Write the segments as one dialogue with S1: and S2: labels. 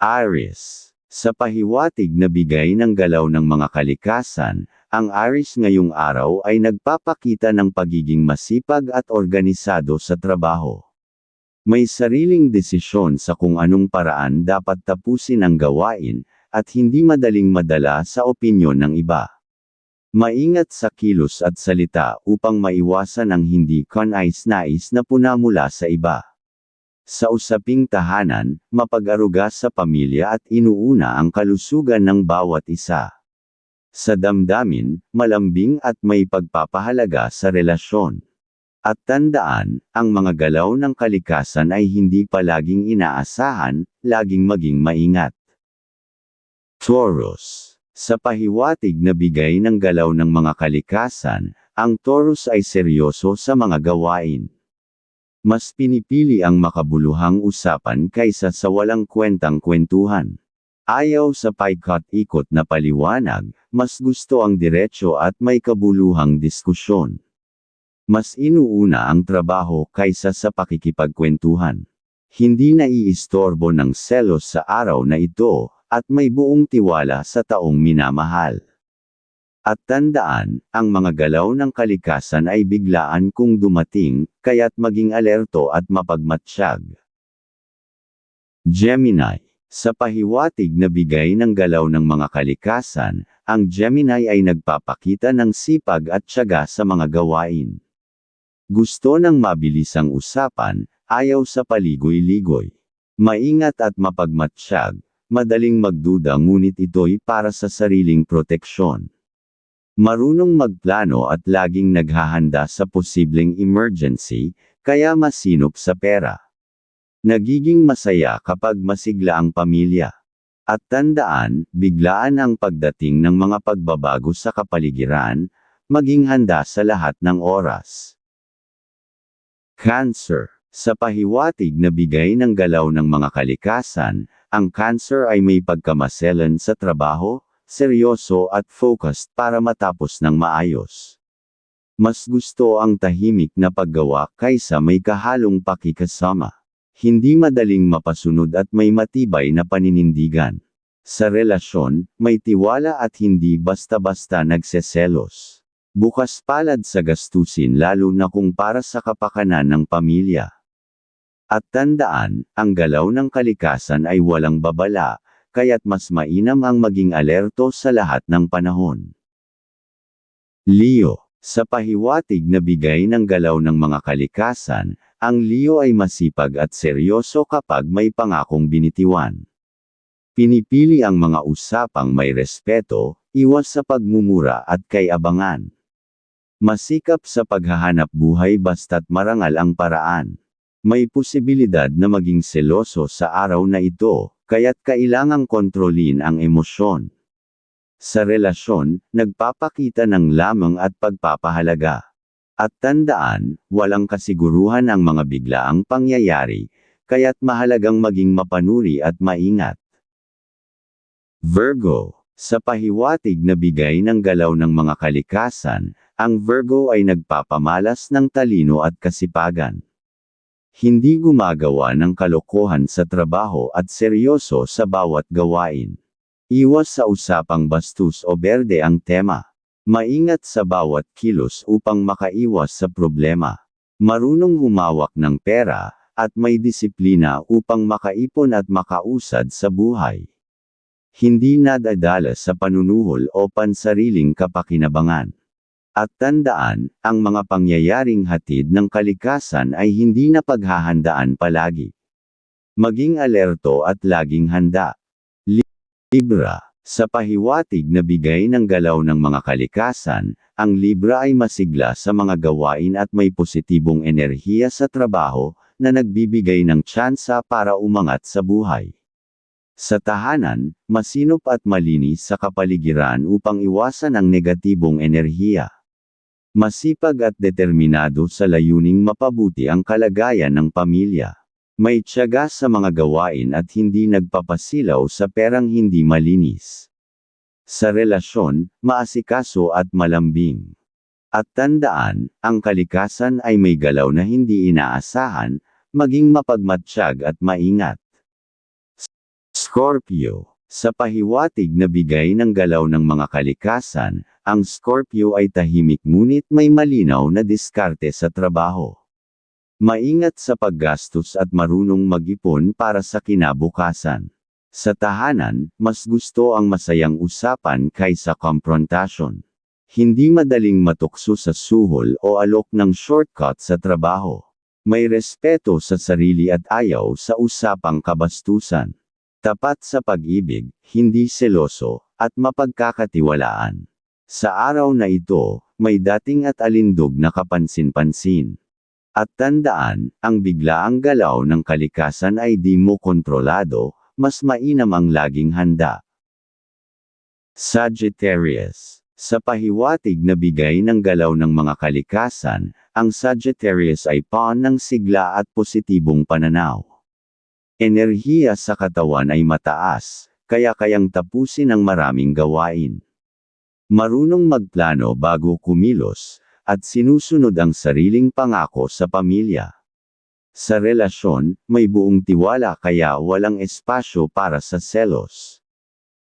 S1: Aries. Sa pahiwatig na bigay ng galaw ng mga kalikasan, ang Aries ngayong araw ay nagpapakita ng pagiging masipag at organisado sa trabaho. May sariling desisyon sa kung anong paraan dapat tapusin ang gawain, at hindi madaling madala sa opinyon ng iba. Maingat sa kilos at salita upang maiwasan ang hindi kanais-nais na puna mula sa iba. Sa usaping tahanan, mapag-aruga sa pamilya at inuuna ang kalusugan ng bawat isa. Sa damdamin, malambing at may pagpapahalaga sa relasyon. At tandaan, ang mga galaw ng kalikasan ay hindi palaging inaasahan, laging maging maingat. Taurus. Sa pahiwatig na bigay ng galaw ng mga kalikasan, ang Taurus ay seryoso sa mga gawain. Mas pinipili ang makabuluhang usapan kaysa sa walang kwentang kwentuhan. Ayaw sa paikot-ikot na paliwanag, mas gusto ang diretsyo at may kabuluhang diskusyon. Mas inuuna ang trabaho kaysa sa pakikipagkwentuhan. Hindi naiistorbo ng selos sa araw na ito, at may buong tiwala sa taong minamahal. At tandaan, ang mga galaw ng kalikasan ay biglaan kung dumating, kaya't maging alerto at mapagmatsyag. Gemini. Sa pahiwatig na bigay ng galaw ng mga kalikasan, ang Gemini ay nagpapakita ng sipag at tiyaga sa mga gawain. Gusto ng mabilisang usapan, ayaw sa paligoy-ligoy. Maingat at mapagmatsyag, madaling magduda ngunit ito'y para sa sariling proteksyon. Marunong magplano at laging naghahanda sa posibleng emergency, kaya masinop sa pera. Nagiging masaya kapag masigla ang pamilya. At tandaan, biglaan ang pagdating ng mga pagbabago sa kapaligiran, maging handa sa lahat ng oras. Cancer. Sa pahiwatig na bigay ng galaw ng mga kalikasan, ang cancer ay may pagkamaselan sa trabaho, seryoso at focused para matapos ng maayos. Mas gusto ang tahimik na paggawa kaysa may kahalong pakikasama. Hindi madaling mapasunod at may matibay na paninindigan. Sa relasyon, may tiwala at hindi basta-basta nagseselos. Bukas palad sa gastusin lalo na kung para sa kapakanan ng pamilya. At tandaan, ang galaw ng kalikasan ay walang babala, kaya't mas mainam ang maging alerto sa lahat ng panahon. Leo. Sa pahiwatig na bigay ng galaw ng mga kalikasan, ang Leo ay masipag at seryoso kapag may pangakong binitiwan. Pinipili ang mga usapang may respeto, iwas sa pagmumura at kay abangan. Masikap sa paghahanap buhay basta't marangal ang paraan. May posibilidad na maging seloso sa araw na ito, kaya't kailangang kontrolin ang emosyon. Sa relasyon, nagpapakita ng lamang at pagpapahalaga. At tandaan, walang kasiguruhan ang mga biglaang pangyayari, kaya't mahalagang maging mapanuri at maingat. Virgo. Sa pahiwatig na bigay ng galaw ng mga kalikasan, ang Virgo ay nagpapamalas ng talino at kasipagan. Hindi gumagawa ng kalokohan sa trabaho at seryoso sa bawat gawain. Iwas sa usapang bastos o berde ang tema. Maingat sa bawat kilos upang makaiwas sa problema. Marunong humawak ng pera, at may disiplina upang makaipon at makausad sa buhay. Hindi nadadala sa panunuhol o pansariling kapakinabangan. At tandaan, ang mga pangyayaring hatid ng kalikasan ay hindi na paghahandaan palagi. Maging alerto at laging handa. Libra. Sa pahiwatig na bigay ng galaw ng mga kalikasan, ang Libra ay masigla sa mga gawain at may positibong enerhiya sa trabaho, na nagbibigay ng tsansa para umangat sa buhay. Sa tahanan, masinop at malinis sa kapaligiran upang iwasan ang negatibong enerhiya. Masipag at determinado sa layuning mapabuti ang kalagayan ng pamilya. May tiyaga sa mga gawain at hindi nagpapasilaw sa perang hindi malinis. Sa relasyon, maasikaso at malambing. At tandaan, ang kalikasan ay may galaw na hindi inaasahan, maging mapagmatsyag at maingat. Scorpio. Sa pahiwatig na bigay ng galaw ng mga kalikasan, ang Scorpio ay tahimik ngunit may malinaw na diskarte sa trabaho. Maingat sa paggastos at marunong mag-ipon para sa kinabukasan. Sa tahanan, mas gusto ang masayang usapan kaysa konfrontasyon. Hindi madaling matukso sa suhol o alok ng shortcut sa trabaho. May respeto sa sarili at ayaw sa usapang kabastusan. Tapat sa pag-ibig, hindi seloso, at mapagkakatiwalaan. Sa araw na ito, may dating at alindog na kapansin-pansin. At tandaan, ang biglaang galaw ng kalikasan ay di mo kontrolado, mas mainam ang laging handa. Sagittarius Sa pahiwatig na bigay ng galaw ng mga kalikasan, ang Sagittarius ay paon ng sigla at positibong pananaw. Enerhiya sa katawan ay mataas, kaya kayang tapusin ang maraming gawain. Marunong magplano bago kumilos, at sinusunod ang sariling pangako sa pamilya. Sa relasyon, may buong tiwala kaya walang espasyo para sa selos.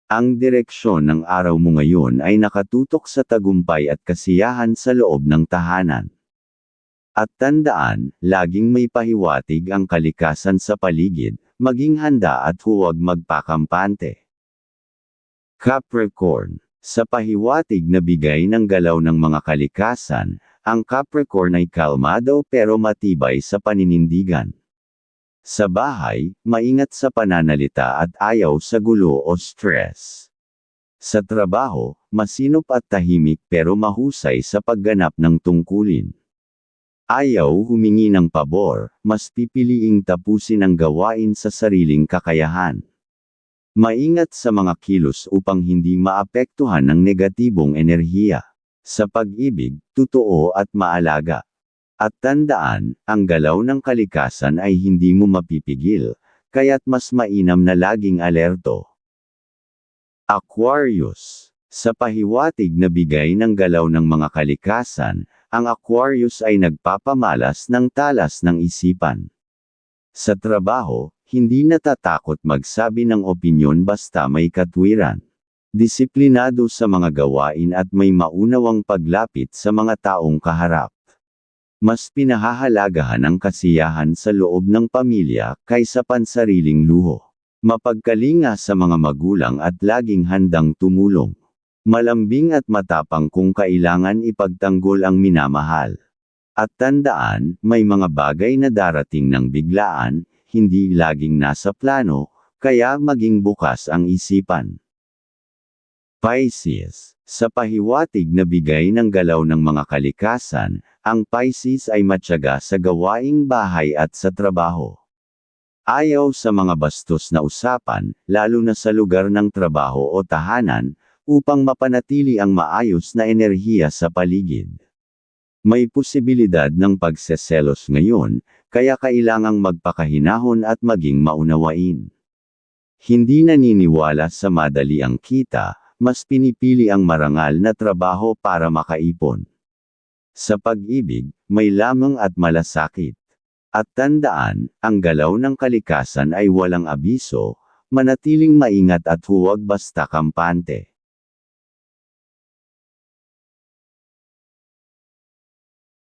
S1: Ang direksyon ng araw mo ngayon ay nakatutok sa tagumpay at kasiyahan sa loob ng tahanan. At tandaan, laging may pahiwatig ang kalikasan sa paligid, maging handa at huwag magpakampante. Capricorn Sa pahiwatig na bigay ng galaw ng mga kalikasan, ang Capricorn ay kalmado pero matibay sa paninindigan. Sa bahay, maingat sa pananalita at ayaw sa gulo o stress. Sa trabaho, masinop at tahimik pero mahusay sa pagganap ng tungkulin. Ayaw humingi ng pabor, mas pipiliing tapusin ang gawain sa sariling kakayahan. Maingat sa mga kilos upang hindi maapektuhan ng negatibong enerhiya. Sa pag-ibig, totoo at maalaga. At tandaan, ang galaw ng kalikasan ay hindi mo mapipigil, kaya't mas mainam na laging alerto. Aquarius Sa pahiwatig na bigay ng galaw ng mga kalikasan, ang Aquarius ay nagpapamalas ng talas ng isipan. Sa trabaho, hindi natatakot magsabi ng opinyon basta may katwiran. Disiplinado sa mga gawain at may maunawang paglapit sa mga taong kaharap. Mas pinahahalagahan ang kasiyahan sa loob ng pamilya kaysa pansariling luho. Mapagkalinga sa mga magulang at laging handang tumulong. Malambing at matapang kung kailangan ipagtanggol ang minamahal. At tandaan, may mga bagay na darating ng biglaan, hindi laging nasa plano, kaya maging bukas ang isipan. Pisces Sa pahiwatig na bigay ng galaw ng mga kalikasan, ang Pisces ay matyaga sa gawaing bahay at sa trabaho. Ayaw sa mga bastos na usapan, lalo na sa lugar ng trabaho o tahanan, upang mapanatili ang maayos na enerhiya sa paligid. May posibilidad ng pagseselos ngayon, kaya kailangang magpakahinahon at maging maunawain. Hindi naniniwala sa madali ang kita, mas pinipili ang marangal na trabaho para makaipon. Sa pag-ibig, may lamang at malasakit. At tandaan, ang galaw ng kalikasan ay walang abiso, manatiling maingat at huwag basta kampante.